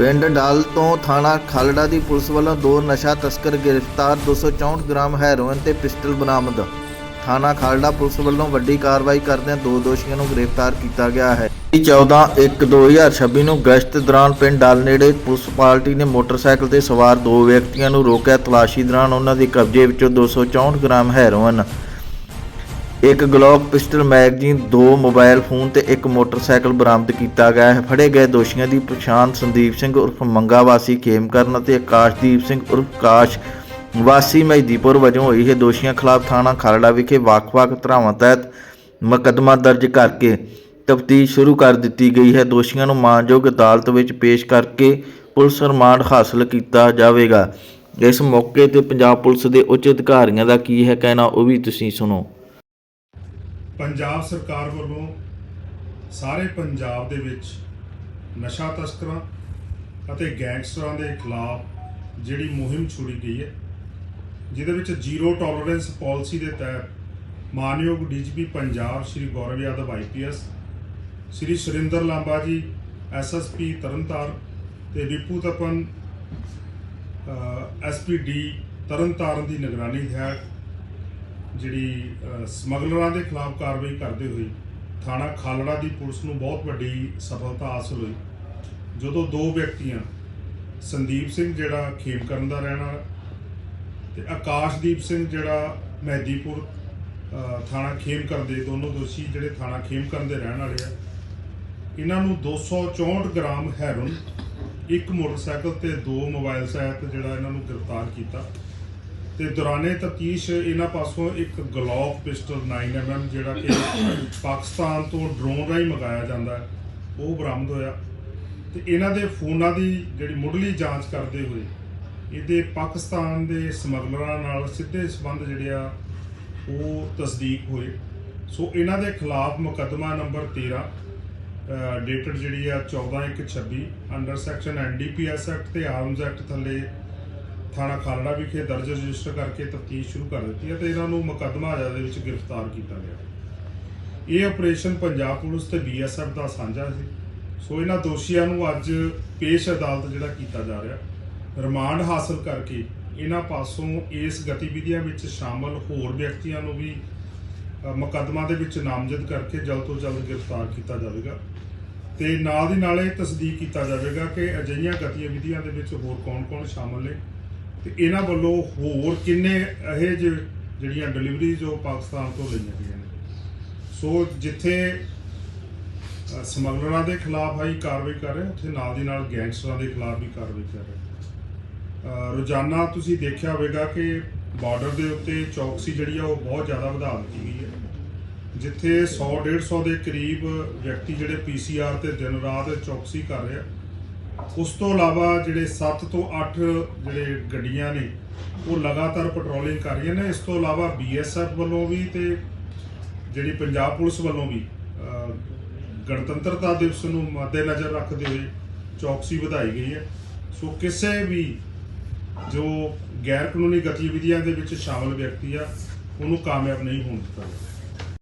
ਪਿੰਡ ਡਾਲ ਤੋਂ ਥਾਣਾ ਖਾਲੜਾ ਦੀ ਪੁਲਿਸ ਵੱਲੋਂ ਦੋ ਨਸ਼ਾ ਤਸਕਰ ਗ੍ਰਿਫਤਾਰ 264 ਗ੍ਰਾਮ ਹੈਰੋਇਨ ਤੇ ਪਿਸਟਲ ਬਰਾਮਦ। ਥਾਣਾ ਖਾਲੜਾ ਪੁਲਿਸ ਵੱਲੋਂ ਵੱਡੀ ਕਾਰਵਾਈ ਕਰਦਿਆਂ ਦੋ ਦੋਸ਼ੀਆਂ ਨੂੰ ਗ੍ਰਿਫਤਾਰ ਕੀਤਾ ਗਿਆ ਹੈ। 14/1/2026 ਨੂੰ ਗਸ਼ਤ ਦੌਰਾਨ ਪਿੰਡ ਡਾਲ ਨੇੜੇ ਪੁਲਿਸ ਪਾਰਟੀ ਨੇ ਮੋਟਰਸਾਈਕਲ ਤੇ ਸਵਾਰ ਦੋ ਵਿਅਕਤੀਆਂ ਨੂੰ ਰੋਕਿਆ। ਤਲਾਸ਼ੀ ਦੌਰਾਨ ਉਹਨਾਂ ਦੇ ਕਬਜ਼ੇ ਵਿੱਚੋਂ 264 ਗ੍ਰਾਮ ਹੈਰੋਇਨ ਇੱਕ ਗਲੋਕ ਪਿਸਟਲ ਮੈਗਜ਼ੀਨ, ਦੋ ਮੋਬਾਈਲ ਫੋਨ ਤੇ ਇੱਕ ਮੋਟਰਸਾਈਕਲ ਬਰਾਮਦ ਕੀਤਾ ਗਿਆ ਹੈ। ਫੜੇ ਗਏ ਦੋਸ਼ੀਆਂ ਦੀ ਪਛਾਣ ਸੰਦੀਪ ਸਿੰਘ ਉਰਫ ਮੰਗਾ ਵਾਸੀ ਖੇਮਕਰਨ ਅਤੇ ਆਕਾਸ਼ਦੀਪ ਸਿੰਘ ਉਰਫ ਕਾਸ਼ ਵਾਸੀ ਮਹਿਦੀਪੁਰ ਵਜੋਂ ਹੋਈ ਹੈ। ਦੋਸ਼ੀਆਂ ਖਿਲਾਫ ਥਾਣਾ ਖਰੜਾ ਵਿਖੇ ਵੱਖ-ਵੱਖ ਧਰਾਵਾਂ ਤਹਿਤ ਮੁਕੱਦਮਾ ਦਰਜ ਕਰਕੇ ਤਫਤੀਸ਼ ਸ਼ੁਰੂ ਕਰ ਦਿੱਤੀ ਗਈ ਹੈ। ਦੋਸ਼ੀਆਂ ਨੂੰ ਮਾਨਯੋਗ ਅਦਾਲਤ ਵਿੱਚ ਪੇਸ਼ ਕਰਕੇ ਪੁਲਿਸ ਰਿਮਾਂਡ ਹਾਸਲ ਕੀਤਾ ਜਾਵੇਗਾ। ਇਸ ਮੌਕੇ ਤੇ ਪੰਜਾਬ ਪੁਲਿਸ ਦੇ ਉੱਚ ਅਧਿਕਾਰੀਆਂ ਦਾ ਕੀ ਹੈ ਕਹਿਣਾ, ਉਹ ਵੀ ਤੁਸੀਂ ਸੁਣੋ। ਪੰਜਾਬ ਸਰਕਾਰ ਵੱਲੋਂ ਸਾਰੇ ਪੰਜਾਬ ਦੇ ਵਿੱਚ ਨਸ਼ਾ ਤਸਕਰਾਂ ਅਤੇ ਗੈਂਗਸਟਰਾਂ ਦੇ ਖਿਲਾਫ ਜਿਹੜੀ ਮੁਹਿੰਮ ਛੁੜੀ ਗਈ ਹੈ, ਜਿਹਦੇ ਵਿੱਚ ਜ਼ੀਰੋ ਟੋਲਰੈਂਸ ਪਾਲਿਸੀ ਦੇ ਤਹਿਤ ਮਾਨਯੋਗ DGP Punjab Shri Gaurav Yadav IPS Shri Surinder Lamba ji SSP Tarn Taran ਤੇ ਵਿਪੂ ਤਪਨ ਐਸਪੀਡੀ ਤਰਨਤਾਰਨ ਦੀ ਨਿਗਰਾਨੀ ਹੇਠ ਜਿਹੜੀ ਸਮਗਲਰਾਂ ਦੇ ਖਿਲਾਫ ਕਾਰਵਾਈ ਕਰਦੇ ਹੋਏ ਥਾਣਾ ਖਾਲੜਾ ਦੀ ਪੁਲਿਸ ਨੂੰ ਬਹੁਤ ਵੱਡੀ ਸਫਲਤਾ ਹਾਸਲ ਹੋਈ। ਜਦੋਂ ਦੋ ਵਿਅਕਤੀਆਂ, ਸੰਦੀਪ ਸਿੰਘ ਜਿਹੜਾ ਖੇਮਕਰਨ ਦਾ ਰਹਿਣ ਵਾਲਾ ਤੇ ਆਕਾਸ਼ਦੀਪ ਸਿੰਘ ਜਿਹੜਾ ਮਹਿਦੀਪੁਰ ਥਾਣਾ ਖੇਮਕਰਨ ਦੇ ਦੋਨੋਂ ਦੋਸ਼ੀ ਜਿਹੜੇ ਥਾਣਾ ਖੇਮਕਰਨ ਦੇ ਰਹਿਣ ਵਾਲੇ ਆ, ਇਹਨਾਂ ਨੂੰ 264 ਗ੍ਰਾਮ ਹੈਰੋਨ ਇੱਕ ਮੋਟਰਸਾਈਕਲ ਤੇ ਦੋ ਮੋਬਾਈਲ ਸਹਿਤ ਜਿਹੜਾ ਇਹਨਾਂ ਨੂੰ ਗ੍ਰਿਫਤਾਰ ਕੀਤਾ। ਤੇ ਦੌਰਾਨੇ ਤਫਤੀਸ਼ ਇਹਨਾਂ ਪਾਸੋਂ ਇੱਕ ਗਲੋਕ ਪਿਸਟਲ 9mm ਜਿਹੜਾ ਕਿ ਪਾਕਿਸਤਾਨ ਤੋਂ ਡਰੋਨ ਰਾਹੀਂ ਮੰਗਾਇਆ ਜਾਂਦਾ ਹੈ, ਉਹ ਬਰਾਮਦ ਹੋਇਆ। ਤੇ ਇਹਨਾਂ ਦੇ ਫੋਨਾਂ ਦੀ ਜਿਹੜੀ ਮੁੱਢਲੀ ਜਾਂਚ ਕਰਦੇ ਹੋਏ ਇਹਦੇ ਪਾਕਿਸਤਾਨ ਦੇ ਸਮਗਲਰਾਂ ਨਾਲ ਸਿੱਧੇ ਸੰਬੰਧ ਜਿਹੜੇ ਆ, ਉਹ ਤਸਦੀਕ ਹੋਏ। ਸੋ ਇਹਨਾਂ ਦੇ ਖਿਲਾਫ ਮੁਕੱਦਮਾ ਨੰਬਰ 13 ਡੇਟਡ ਜਿਹੜੀ ਆ 14126 ਅੰਡਰ ਸੈਕਸ਼ਨ ਐਨਡੀਪੀਐਸ ਐਕਟ ਤੇ ਆਰਮਜ਼ ਐਕਟ ਥੱਲੇ ਥਾਣਾ ਖਾਲੜਾ ਵਿਖੇ ਦਰਜ ਰਜਿਸਟਰ ਕਰਕੇ ਤਫਤੀਸ਼ ਸ਼ੁਰੂ ਕਰ ਦਿੱਤੀ ਹੈ ਤੇ ਇਹਨਾਂ ਨੂੰ ਮੁਕੱਦਮਾ ਅਜਾ ਦੇ ਵਿੱਚ ਗ੍ਰਿਫਤਾਰ ਕੀਤਾ ਗਿਆ ਇਹ ਆਪਰੇਸ਼ਨ ਪੰਜਾਬ ਪੁਲਿਸ ਤੇ ਬੀਐਸਐਫ ਦਾ ਸਾਂਝਾ ਸੀ। ਸੋ ਇਹਨਾਂ ਦੋਸ਼ੀਆਂ ਨੂੰ ਅੱਜ ਪੇਸ਼ ਅਦਾਲਤ ਜਿਹੜਾ ਕੀਤਾ ਜਾ ਰਿਹਾ ਰਿਮਾਂਡ ਹਾਸਲ ਕਰਕੇ ਇਹਨਾਂ ਪਾਸੋਂ ਇਸ ਗਤੀਵਿਧੀਆਂ ਵਿੱਚ ਸ਼ਾਮਲ ਹੋਰ ਵਿਅਕਤੀਆਂ ਨੂੰ ਵੀ ਮੁਕੱਦਮਾ ਦੇ ਵਿੱਚ ਨਾਮਜ਼ਦ ਕਰਕੇ ਜਲਦ ਤੋਂ ਜਲਦ ਗ੍ਰਿਫਤਾਰ ਕੀਤਾ ਜਾਵੇਗਾ। ਤੇ ਨਾਲ ਦੀ ਨਾਲ ਇਹ ਤਸਦੀਕ ਕੀਤਾ ਜਾਵੇਗਾ ਕਿ ਅਜਿਹੀਆਂ ਗਤੀਵਿਧੀਆਂ ਦੇ ਵਿੱਚ ਹੋਰ ਕੌਣ-ਕੌਣ ਸ਼ਾਮਲ ਨੇ। ਤੇ ਇਹਨਾਂ ਵੱਲੋਂ ਹੋਰ ਕਿੰਨੇ ਇਹ ਜਿਹੇ ਜਿਹੜੀਆਂ ਡਿਲੀਵਰੀਜ਼ ਉਹ ਪਾਕਿਸਤਾਨ ਤੋਂ ਲਈਆਂ ਗਈਆਂ ਨੇ। ਸੋ ਜਿੱਥੇ ਸਮਗਲਰਾਂ ਦੇ ਖਿਲਾਫ ਆਈ ਕਾਰਵਾਈ ਕਰ ਰਹੇ, ਉੱਥੇ ਨਾਲ ਦੀ ਨਾਲ ਗੈਂਗਸਟਰਾਂ ਦੇ ਖਿਲਾਫ ਵੀ ਕਾਰਵਾਈ ਕਰ ਰਹੇ। ਰੋਜ਼ਾਨਾ ਤੁਸੀਂ ਦੇਖਿਆ ਹੋਵੇਗਾ ਕਿ ਬਾਰਡਰ ਦੇ ਉੱਤੇ ਚੌਕਸੀ ਜਿਹੜੀ ਆ ਉਹ ਬਹੁਤ ਜ਼ਿਆਦਾ ਵਧਾ ਦਿੱਤੀ ਗਈ ਹੈ। ਜਿੱਥੇ 100 150 ਦੇ ਕਰੀਬ ਵਿਅਕਤੀ ਜਿਹੜੇ ਪੀਸੀਆਰ ਤੇ ਦਿਨ ਰਾਤ ਚੌਕਸੀ ਕਰ ਰਹੇ ਆ ਉਸ ਤੋਂ ਇਲਾਵਾ ਜਿਹੜੇ 7 ਤੋਂ 8 ਜਿਹੜੇ ਗੱਡੀਆਂ ਨੇ, ਉਹ ਲਗਾਤਾਰ ਪੈਟਰੋਲਿੰਗ ਕਰ ਰਹੀਆਂ ਨੇ। ਇਸ ਤੋਂ ਇਲਾਵਾ ਬੀਐਸਐਫ ਵੱਲੋਂ ਵੀ ਤੇ ਜਿਹੜੀ ਪੰਜਾਬ ਪੁਲਿਸ ਵੱਲੋਂ ਵੀ ਗਣਤੰਤਰਤਾ ਦਿਵਸ ਨੂੰ ਮੱਦੇਨਜ਼ਰ ਰੱਖਦੇ ਹੋਏ ਚੌਕਸੀ ਵਧਾਈ ਗਈ ਹੈ। ਸੋ ਕਿਸੇ ਵੀ ਜੋ ਗੈਰ ਕਾਨੂੰਨੀ ਗਤੀਵਿਧੀਆਂ ਦੇ ਵਿੱਚ ਸ਼ਾਮਲ ਵਿਅਕਤੀ ਆ, ਉਹਨੂੰ ਕਾਮਯਾਬ ਨਹੀਂ ਹੋਣ ਦਿੱਤਾ